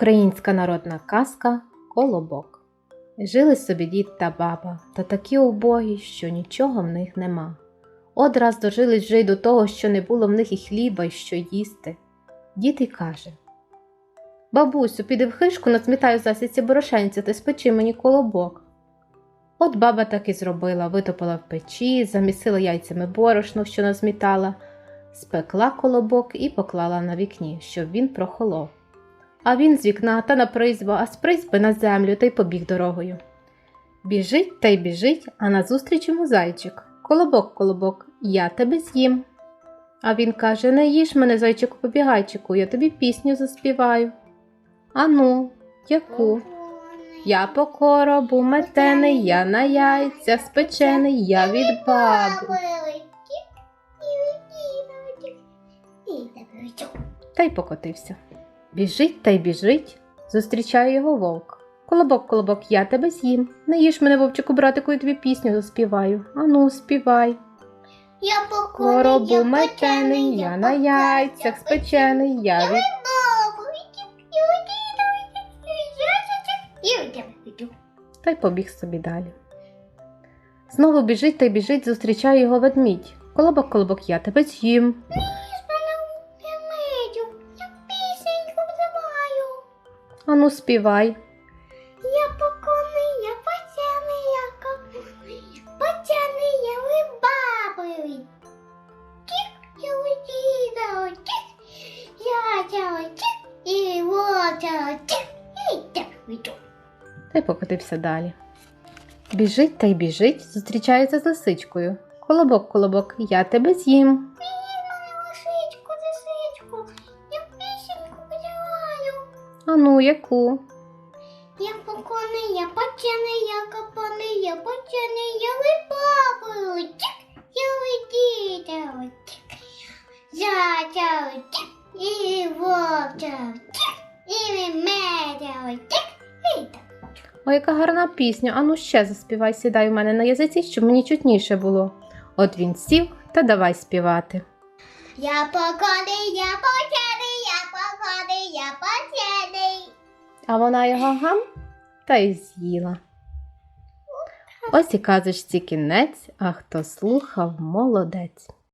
Українська народна казка Колобок. Жили собі дід та баба, та такі убогі, що нічого в них нема. От раз дожились вже й до того, що не було в них і хліба, і що їсти. Дід і каже Бабусю, піди в хишку, насмітаю засіці борошенця та спечи мені колобок. От баба так і зробила, витопила в печі, замісила яйцями борошно, що назмітала, спекла колобок і поклала на вікні, щоб він прохолов. А він з вікна та на призьбу, а з призьби на землю та й побіг дорогою. Біжить та й біжить, а назустріч йому зайчик. Колобок, колобок, я тебе з'їм. А він каже: Не їж мене, зайчику побігайчику, я тобі пісню заспіваю. Ану, яку? Я по коробу метений, я на яйця спечений, я від баби. Та й покотився. Біжить та й біжить, зустрічає його вовк. Колобок, колобок, я тебе з'їм. Не їж мене, вовчику, братику, я тобі пісню заспіваю. Ану, співай. Я по Коробу метений, я на яйцях спечений, я від. Та й побіг собі далі. Знову біжить та й біжить, зустрічає його ведмідь. Колобок, колобок, я тебе з'їм. Ану, співай. Я поконий, я потяний, я копаний, потяний, я ви бабою. Тік, я удіда, тік, я тя тік, і вот тік, і так віду. Та й покотився далі. Біжить та й біжить, зустрічається з лисичкою. Колобок, колобок, я тебе з'їм. Ану, яку? Я поконий, я потяний, я копаний, я потяний, я ви бабою. Тік, я тя тік, і вот і ви медя, тік, і так. О, яка гарна пісня. Ану ще заспівай, сідай у мене на язиці, щоб мені чутніше було. От він сів та давай співати. Я поконий, я потяний, я поконий, я потяний. А вона його гам та й з'їла. Ось і казочці кінець, а хто слухав, молодець.